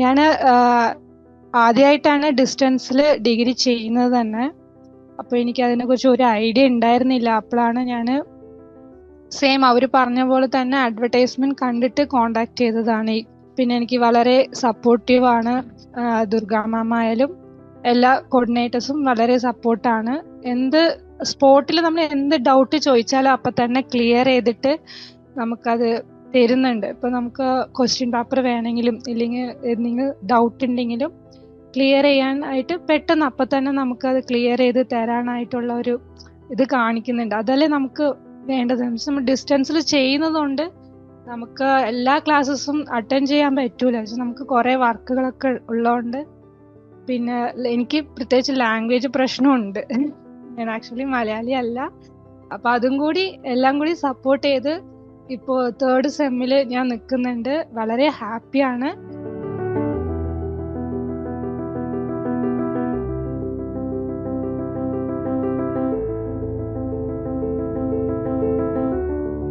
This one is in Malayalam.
ഞാൻ ആദ്യമായിട്ടാണ് ഡിസ്റ്റൻസിൽ ഡിഗ്രി ചെയ്യുന്നത് തന്നെ. അപ്പോൾ എനിക്ക് അതിനെക്കുറിച്ച് ഒരു ഐഡിയ ഉണ്ടായിരുന്നില്ല. അപ്പോഴാണ് ഞാൻ സെയിം അവർ പറഞ്ഞ പോലെ തന്നെ അഡ്വർടൈസ്മെന്റ് കണ്ടിട്ട് കോണ്ടാക്ട് ചെയ്തതാണ്. പിന്നെ എനിക്ക് വളരെ സപ്പോർട്ടീവ് ആണ് ദുർഗാമായാലും എല്ലാ കോർഡിനേറ്റേഴ്സും വളരെ സപ്പോർട്ടാണ്. എന്ത് സ്പോട്ടിൽ നമ്മൾ എന്ത് ഡൗട്ട് ചോദിച്ചാലും അപ്പം തന്നെ ക്ലിയർ ചെയ്തിട്ട് നമുക്കത് തരുന്നുണ്ട്. ഇപ്പൊ നമുക്ക് ക്വസ്റ്റ്യൻ പേപ്പർ വേണമെങ്കിലും ഇല്ലെങ്കിൽ എന്തെങ്കിലും ഡൗട്ട് ഉണ്ടെങ്കിലും ക്ലിയർ ചെയ്യാൻ ആയിട്ട് പെട്ടെന്ന് അപ്പൊ തന്നെ നമുക്ക് അത് ക്ലിയർ ചെയ്ത് തരാനായിട്ടുള്ള ഒരു ഇത് കാണിക്കുന്നുണ്ട്. അതല്ലേ നമുക്ക് വേണ്ടത്? നമ്മൾ ഡിസ്റ്റൻസിൽ ചെയ്യുന്നതുകൊണ്ട് നമുക്ക് എല്ലാ ക്ലാസ്സസും അറ്റൻഡ് ചെയ്യാൻ പറ്റൂല. നമുക്ക് കുറെ വർക്കുകളൊക്കെ ഉള്ളതുകൊണ്ട് പിന്നെ എനിക്ക് പ്രത്യേകിച്ച് ലാംഗ്വേജ് പ്രശ്നമുണ്ട്. ഞാൻ ആക്ച്വലി മലയാളി അല്ല. അപ്പൊ അതും കൂടി എല്ലാം കൂടി സപ്പോർട്ട് ചെയ്ത് ഇപ്പോ തേർഡ് സെമ്മിൽ ഞാൻ നിൽക്കുന്നുണ്ട് വളരെ ഹാപ്പിയാണ്